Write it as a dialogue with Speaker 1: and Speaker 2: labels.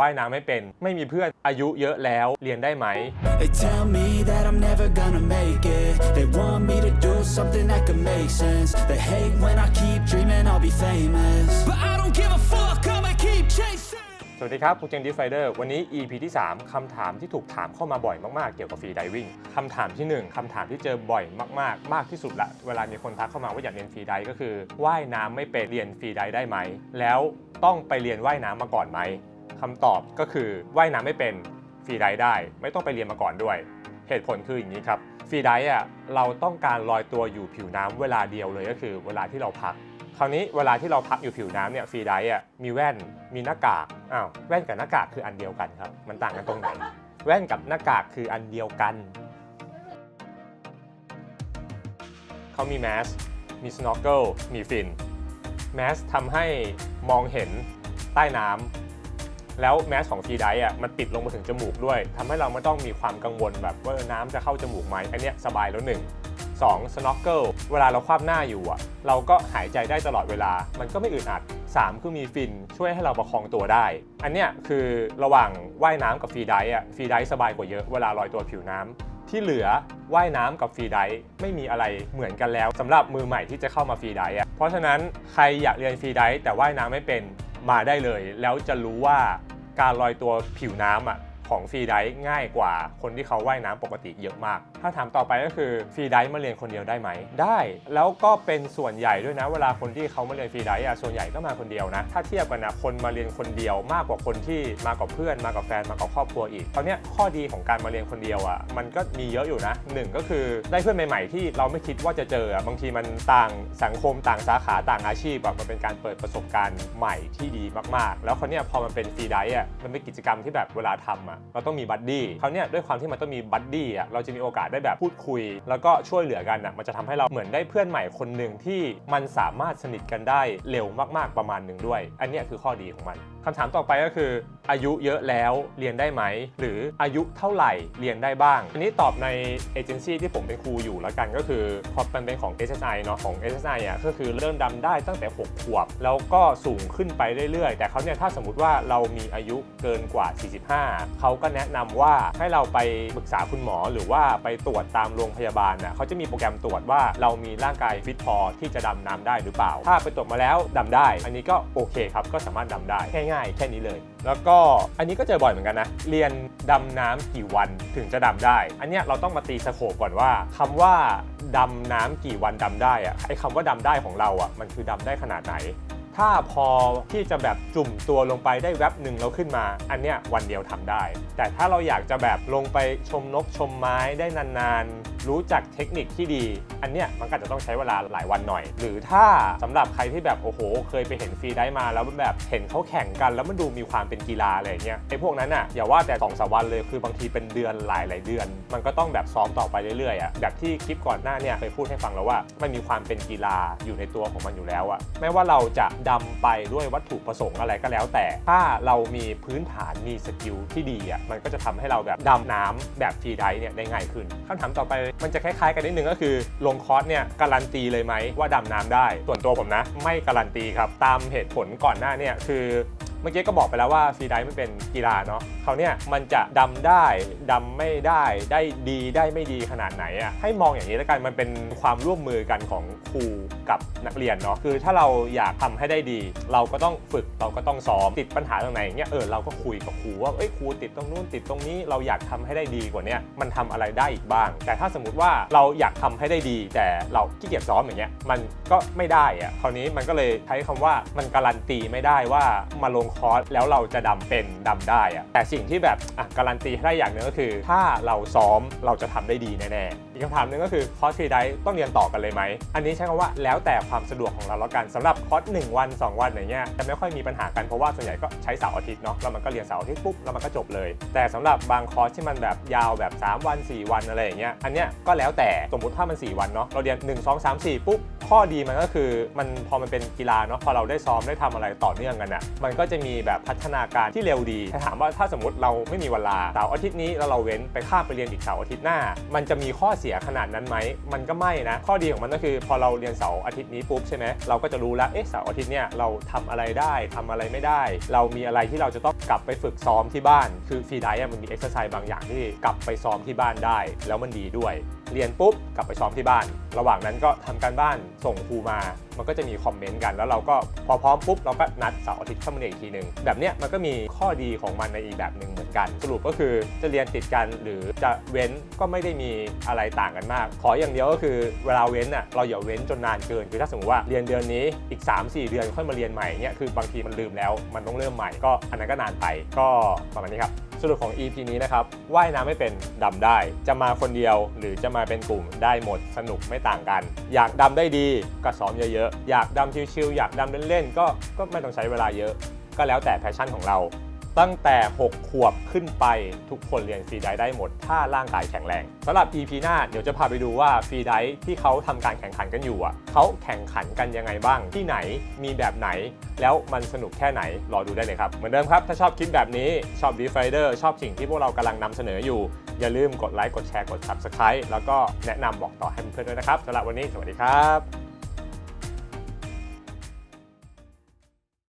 Speaker 1: ว่ายน้ำไม่เป็น ไม่มีเพื่อนอายุเยอะแล้วเรียนได้ไหม
Speaker 2: They tell me that I'm never gonna make it. They want me to do something that could make sense. They hate when I keep dreaming I'll be famous. But I don't give a fuck, I'ma keep chasing.
Speaker 1: สวัสดีครับผมเจงดิฟไฟเดอร์วันนี้ EP ที่ 3คำถามที่ถูกถามเข้ามาบ่อยมากๆ เกี่ยวกับฟรีไดวิ่งคำถามทีหนึ่1คำถามที่เจอบ่อยมากๆ มากที่สุดละ เวลามีคนทักเข้ามาว่าอยากเรียนฟรีไดก็คือว่ายน้ำไม่เป็นเรียนฟรีไดได้ไหม แล้วต้องไปเรียนว่ายน้ำมาก่อนไหม คำตอบก็คือว่ายน้ำไม่เป็นฟรีไดได้ ไม่ต้องไปเรียนมาก่อนด้วย เหตุผลคืออย่างนี้ครับฟรีไดอะเราต้องการลอยตัวอยู่ผิวน้ำเวลาเดียวเลยก็คือ เวลาที่เราพักคราวนี้เวลาที่เราพักอยู่ผิวน้ำเนี่ยฟรีไดอะมีแว่นมีหน้ากากอ้าวแว่นกับหน้ากากคืออันเดียวกันครับ มันต่างกันตรงไหน แว่นกับหน้ากากคืออันเดียวกันเขามีแมสมีสโนว์เกิลมีฟินแมสทำให้มองเห็นใต้น้ำ แล้วแมสของฟรีไดอะมันปิดลงมาถึงจมูกด้วยทำให้เราไม่ต้องมีความกังวลแบบว่าน้ำจะเข้าจมูกไหมอันเนี้ยสบายแล้วหนึ่ง 2. snorkel เวลาเราคว่ำหน้าอยู่อะเราก็หายใจได้ตลอดเวลา มันก็ไม่อึดอัด 3. คือมีฟินช่วยให้เราประคองตัวได้ อันเนี้ยคือระหว่างว่ายน้ำกับฟรีไดอะฟรีไดสบายกว่าเยอะเวลาลอยตัวผิวน้ำที่เหลือว่ายน้ำกับฟรีไดฟ์ไม่มีอะไรเหมือนกันแล้วสำหรับมือใหม่ที่จะเข้ามาฟรีไดฟ์อะเพราะฉะนั้นใครอยากเรียนฟรีไดฟ์แต่ว่ายน้ำไม่เป็นมาได้เลย แล้วจะรู้ว่า การลอยตัวผิวน้ำอะ ของฟรีไดฟ์ง่ายกว่าคนที่เขาว่ายน้ำปกติเยอะมาก ถ้าถามต่อไปก็คือฟรีไดฟ์มาเรียนคนเดียวได้ไหม ได้ แล้วก็เป็นส่วนใหญ่ด้วยนะ เวลาคนที่เขามาเรียนฟรีไดฟ์อะส่วนใหญ่ก็มาคนเดียวนะ ถ้าเทียบกันนะคนมาเรียนคนเดียวมากกว่าคนที่มากับเพื่อนมากับแฟนมากับครอบครัวอีกตอนเนี้ยข้อดีของการมาเรียนคนเดียวอะมันก็มีเยอะอยู่นะหนึ่งก็คือได้เพื่อนใหม่ๆ ที่เราไม่คิดว่าจะเจออะบางทีมันต่างสังคมต่างสาขาต่างอาชีพแบบมันเป็นการเปิดประสบการณ์ใหม่ที่ดีมากๆ แล้วคนเนี้ยพอมันเป็นฟรีไดฟ์อะมันเป็นกิจกรรมที่แบบเวลาทำอะเราต้องมีบัดดี้เขาวเนี่ยด้วยความที่มันต้องมีบัดดี้อะเราจะมีโอกาสได้แบบพูดคุย แล้วก็ช่วยเหลือกันอะมันจะทำให้เราเหมือนได้เพื่อนใหม่คนหนึ่งที่มันสามารถสนิทกันได้เร็วมากๆประมาณหนึ่งด้วย อันนี้คือข้อดีของมันคำถามต่อไปก็คือ อายุเยอะแล้วเรียนได้ไหม หรืออายุเท่าไหร่เรียนได้บ้าง อันนี้ตอบในเอเจนซี่ที่ผมเป็นครูอยู่แล้วกันก็คือพอมันเป็นของ SSI เนาะของ SSI อะก็คือเริ่มดำได้ตั้งแต่ 6 ขวบ แล้วก็สูงขึ้นไปเรื่อยๆ แต่เขาเนี่ยถ้าสมมติว่าเรามีอายุเกินกว่า 45 เขาก็แนะนำว่าให้เราไปปรึกษาคุณหมอหรือว่าไปตรวจตามโรงพยาบาลน่ะเขาจะมีโปรแกรมตรวจว่าเรามีร่างกายฟิตพอที่จะดำน้ำได้หรือเปล่า ถ้าไปตรวจมาแล้วดำได้ อันนี้ก็โอเคครับก็สามารถดำได้ง่ายๆ แค่นี้เลย แล้วก็อันนี้ก็เจอบ่อยเหมือนกันนะ เรียนดำน้ำกี่วันถึงจะดำได้ อันเนี้ยเราต้องมาตีสโคปก่อนว่าคำว่าดำน้ำกี่วันดำได้อะไอคำว่าดำได้ของเราอะมันคือดำได้ขนาดไหน ถ้าพอที่จะแบบจุ่มตัวลงไปได้แวบหนึ่งแล้วขึ้นมา อันเนี้ยวันเดียวทำได้ แต่ถ้าเราอยากจะแบบลงไปชมนกชมไม้ได้นานๆรู้จักเทคนิคที่ดี อันเนี้ยมันก็จะต้องใช้เวลาหลายวันหน่อย หรือถ้าสำหรับใครที่แบบโอ้โห เคยไปเห็นฟรีได้มาแล้วมันแบบเห็นเขาแข่งกัน แล้วมันดูมีความเป็นกีฬาอะไรเงี้ยไอ้พวกนั้นอะอย่าว่าแต่สองสามวันเลยคือบางทีเป็นเดือนหลายหลายเดือน มันก็ต้องแบบซ้อมต่อไปเรื่อยๆอะแบบที่คลิปก่อนหน้าเนี่ยเคยพูดให้ฟังแล้วว่ามันมีความเป็นกีฬาอยู่ในตัวของมันอยู่แล้วอะไม่ว่าเราจะดำไปด้วยวัตถุประสงค์อะไรก็แล้ว แต่ถ้าเรามีพื้นฐานมีสกิลที่ดีอะมันก็จะทำให้เราแบบดำน้ำแบบฟรีไดเนี่ยได้ง่ายขึ้นคำถามต่อไป มันจะคล้ายๆกันนิดนึงก็คือลงคอร์สเนี่ยการันตีเลยไหมว่าดำน้ำได้ ส่วนตัวผมนะ ไม่การันตีครับ ตามเหตุผลก่อนหน้าเนี่ยคือ เมื่อกี้ก็บอกไปแล้วว่าฟรีไดฟ์ไม่เป็นกีฬาเนาะเขาเนี่ยมันจะดำได้ดำไม่ได้ได้ดีได้ไม่ดีขนาดไหนอะ่ะให้มองอย่างนี้แล้วกันมันเป็นความร่วมมือกันของครูกับนักเรียนเนาะคือถ้าเราอยากทำให้ได้ดี เราก็ต้องฝึกเราก็ต้องซ้อมติดปัญหาตรงไหนอย่างเงี้ยเออเราก็คุยกับครูว่าเอ้ยครูติดตรงนู้นติดตรงนี้เราอยากทำให้ได้ดีกว่านี้มันทำอะไรได้อีกบ้าง แต่ถ้าสมมติว่าเราอยากทำให้ได้ดี แต่เราขี้เกียจซ้อมอย่างเงี้ยมันก็ไม่ได้อะคราวนี้มันก็เลยใช้คำว่ามันการันตีไม่ได้ว่ามาลงคอร์สแล้วเราจะดำเป็นดำได้อะแต่สิ่งที่แบบอะการันตีให้ได้อย่างหนึ่งก็คือ ถ้าเราซ้อมเราจะทำได้ดีแน่ๆ กคำถามหนึ่งก็คือคอร์สฟรีไดต้องเรียนต่อกันเลยไหม อันนี้ใช้คำว่าแล้วแต่ความสะดวกของเราแล้วกันสำหรับคอร์ส1วัน 2 วันอย่างเงี้ยจะไม่ค่อยมีปัญหากันเพราะว่าส่วนใหญ่ก็ใช้เสาร์อาทิตย์เนาะแล้วมันก็เรียนเสาร์อาทิตย์ปุ๊บแล้วมันก็จบเลย แต่สำหรับบางคอร์สที่มันแบบยาวแบบ 3 วัน 4 วันอะไรอย่างเงี้ยอันเนี้ยก็แล้วแต่สมมติถ้ามัน 4 วันเนาะเราเรียน 1 2 3 4 ปุ๊บข้อดีมันก็คือมันพอมันเป็นกีฬาเนาะพอเราได้ซ้อมได้ทำอะไรต่อเนื่องกันอะ่ะมันก็จะมีแบบพัฒนาการที่เร็วดีถามว่าถ้าสมมติเราไม่มีเวลาเสาร์อาทิตย์นี้แล้วเราเว้นไปข้ามไปเรียนอีกเสาร์อาทิตย์หน้า มันจะมีข้อเสียสียขนาดนั้นไหมมันก็ไม่นะ ข้อดีของมันก็คือ พอเราเรียนเสาร์อาทิตย์นี้ปุ๊บใช่ไหมเราก็จะรู้แล้วเอ๊ะเสาร์อาทิตย์เนี่ยเราทำอะไรได้ทำอะไรไม่ได้ เรามีอะไรที่เราจะต้องกลับไปฝึกซ้อมที่บ้าน คือฟรีไดร์มันมีเอ็กซ์ไซส์บางอย่างที่กลับไปซ้อมที่บ้านได้ แล้วมันดีด้วย เรียนปุ๊บกลับไปซ้อมที่บ้านระหว่างนั้นก็ทำการบ้านส่งครูมา มันก็จะมีคอมเมนต์กัน แล้วเราก็พอพร้อมปุ๊บเราก็นัดเสาร์อาทิตย์เข้ามาเรียนอีกทีหนึ่งแบบเนี้ยมันก็มีข้อดีของมันในอีกแบบหนึ่งเหมือนกัน สรุปก็คือจะเรียนติดกันหรือจะเว้นก็ไม่ได้มีอะไรต่างกันมาก ขออย่างเดียวก็คือเวลาเว้นอะเราอย่าเว้นจนนานเกินคือถ้าสมมติว่าเรียนเดือนนี้อีก 3-4 เดือนค่อยมาเรียนใหม่เนี่ยคือบางทีมันลืมแล้วมันต้องเริ่มใหม่ก็อันนั้นก็นานไปก็ประมาณนี้ครับสรุปของ EP นี้นะครับว่ายน้ำไม่เป็นดำได้ จะมาคนเดียวหรือจะมาเป็นกลุ่มได้หมดสนุกไม่ต่างกัน อยากดำได้ดีก็ซ้อมเยอะๆ อยากดำชิวๆอยากดำเล่นๆก็ก็ไม่ต้องใช้เวลาเยอะ ก็แล้วแต่แพชชั่นของเรา ตั้งแต่ 6 ขวบขึ้นไปทุกคนเรียนฟรีไดได้หมด ถ้าร่างกายแข็งแรงสำหรับ EP หน้าเดี๋ยวจะพาไปดูว่าฟรีไดฟ์ที่เขาทำการแข่งขันกันอยู่อะเขาแข่งขันกันยังไงบ้างที่ไหนมีแบบไหน แล้วมันสนุกแค่ไหนรอดูได้เลยครับเหมือนเดิมครับถ้าชอบคลิปแบบนี้ชอบ d e f i d e r ชอบสิ่งที่พวกเรากำลังนำเสนออยู่ อย่าลืมกดไลค์กดแชร์กด Subscribe แล้วก็แนะนำบอกต่อให้เพื่อนๆด้วยนะครับสำหรับวันนี้สวัสดีครับ